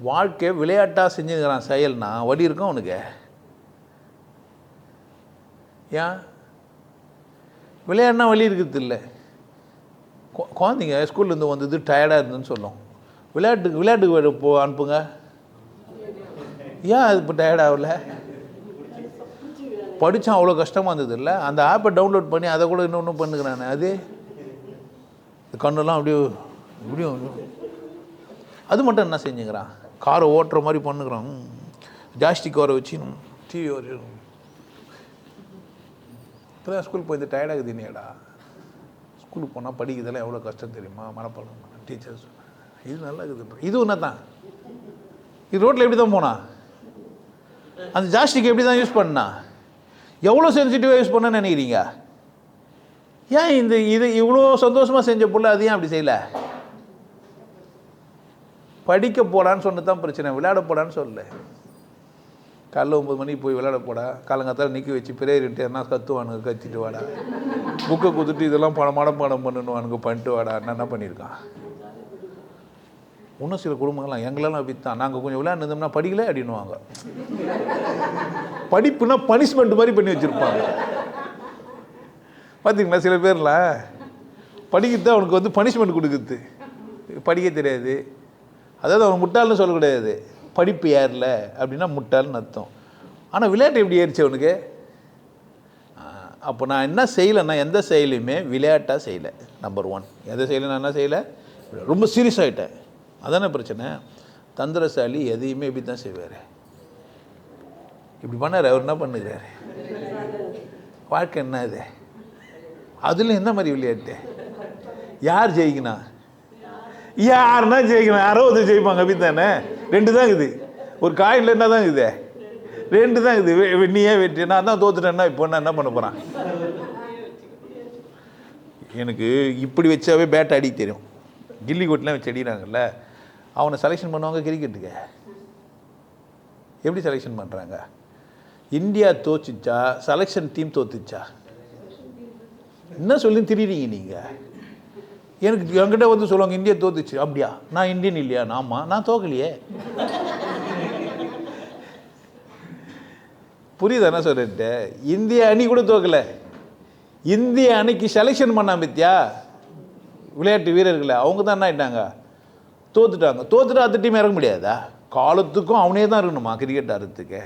வாழ்க்கை விளையாட்டாக செஞ்சுக்கிறான் செயல்னா வழி இருக்கும் அவனுக்கு ஏன்? விளையாடினா வழி இருக்கிறது இல்லை குழந்தைங்க ஸ்கூல்லேருந்து வந்தது டயர்டாக இருந்ததுன்னு சொல்லும். விளையாட்டுக்கு விளையாட்டுக்கு போ அனுப்புங்க. ஏன் அது இப்போ டயர்ட் ஆகல? படித்தான் அவ்வளோ கஷ்டமாக இருந்தது இல்லை அந்த ஆப்பை டவுன்லோட் பண்ணி அதை கூட இன்னொன்று பண்ணுக்கிறானே. அது? கண்ணெல்லாம் அப்படியே இப்படியும். அது மட்டும் என்ன செஞ்சுக்கிறான்? காரை ஓட்டுற மாதிரி பண்ணுக்கிறோம் ஜாஸ்டிக் வர வச்சு டிவி வர இப்போ ஸ்கூல் போய் டயர்டாகுது நீடா ஸ்கூலுக்கு போனால் படிக்கிறதெல்லாம் எவ்வளோ கஷ்டம் தெரியுமா? மனப்பாடம் டீச்சர்ஸ் இது நல்லா இருக்குது இது ஒன்று தான் இது ரோட்டில் எப்படி தான் போனா? அந்த ஜாஸ்டிக் எப்படி தான் யூஸ் பண்ணா எவ்வளோ சென்சிட்டிவாக யூஸ் பண்ண நினைக்கிறீங்க? ஏன் இந்த இது இவ்வளோ சந்தோஷமாக செஞ்ச புள்ள அது ஏன் அப்படி செய்யலை? படிக்க போடான்னு சொன்னது தான் பிரச்சனை விளையாட போடான்னு சொல்லலை. காலைல ஒம்பது மணிக்கு போய் விளையாட போடா காலங்காத்தால் நிற்க வச்சு பிரேயர்ட்டு என்ன கத்துவானுங்க கத்திட்டு வாடா. புக்கை கொடுத்துட்டு இதெல்லாம் பணம் படம் பண்ணணுவானுங்க பண்ணிட்டு வாடா. என்ன என்ன பண்ணியிருக்கான்? இன்னும் சில குடும்பங்கள்லாம் எங்களெல்லாம் அப்படி தான் நாங்கள் கொஞ்சம் விளையாண்டுருந்தோம்னா படிக்கல அப்படின்னுவாங்க. படிப்புனா பனிஷ்மெண்ட் மாதிரி பண்ணி வச்சுருப்பாங்க. பார்த்தீங்களா சில பேரில் படிக்கிறது அவனுக்கு வந்து பனிஷ்மெண்ட் கொடுக்குது. படிக்க தெரியாது. அதாவது அவன் முட்டாள்னு சொல்லக்கூடாது படிப்பு ஏறல அப்படின்னா முட்டாள்னு அர்த்தம். ஆனால் விளையாட்டு எப்படி ஏறிச்சு அவனுக்கு? அப்போ நான் என்ன செய்யலைன்னா எந்த செயலையுமே விளையாட்டாக செய்யலை நம்பர் ஒன் எந்த செயலும் நான் என்ன செய்யலை? ரொம்ப சீரியஸ் ஆகிட்டேன் அதானே பிரச்சனை? தந்திரசாலி எதையுமே இப்படி தான் செய்வார். இப்படி பண்ணார் அவர் என்ன பண்ணுகிறாரு? வாழ்க்கை என்ன இது? அதில் என்ன மாதிரி விளையாட்டு? யார் ஜெயிக்கணும்? யாருன்னா ஜெயிக்கணும். யாரோ ஒருத்தர் ஜெயிப்பாங்க அப்படி தானே? ரெண்டு தான் இருக்குது ஒரு காயின்ல என்ன தான் இருக்குது ரெண்டு தான் இருக்குது வெ- வெ- நீ ஏன் வெற்றி நான் தான் தோத்துட்டேன்னா இப்போ நான் என்ன பண்ண போகிறேன் எனக்கு இப்படி வச்சாவே பேட் அடிக்க தெரியும். கில்லி கோட்லாம் வச்சு அடிக்கிறாங்கல்ல அவனை செலெக்ஷன் பண்ணுவாங்க கிரிக்கெட்டுக்கு எப்படி செலெக்ஷன் பண்ணுறாங்க இந்தியா தோச்சுச்சா செலெக்ஷன் டீம் தோத்துச்சா? என்ன சொல்லி திரிறீங்க நீங்கள் எனக்கு என்கிட்ட வந்து சொல்லுவாங்க இந்தியா தோத்துச்சு. அப்படியா? நான் இந்தியன் இல்லையா? ஆமாம் நான் தோக்கலையே. புரியுது என்ன சொல்லிட்டு இந்திய அணி கூட தோக்கலை. இந்திய அணிக்கு செலெக்ஷன் பண்ணா பத்தியா? விளையாட்டு வீரர்களை. அவங்க தான் என்ன ஆகிட்டாங்க தோத்துட்டாங்க. தோத்துட்டு அடுத்த டீம் இறங்க முடியாதா? காலத்துக்கும் அவனே தான் இருக்கணுமா கிரிக்கெட் ஆடுறதுக்கு?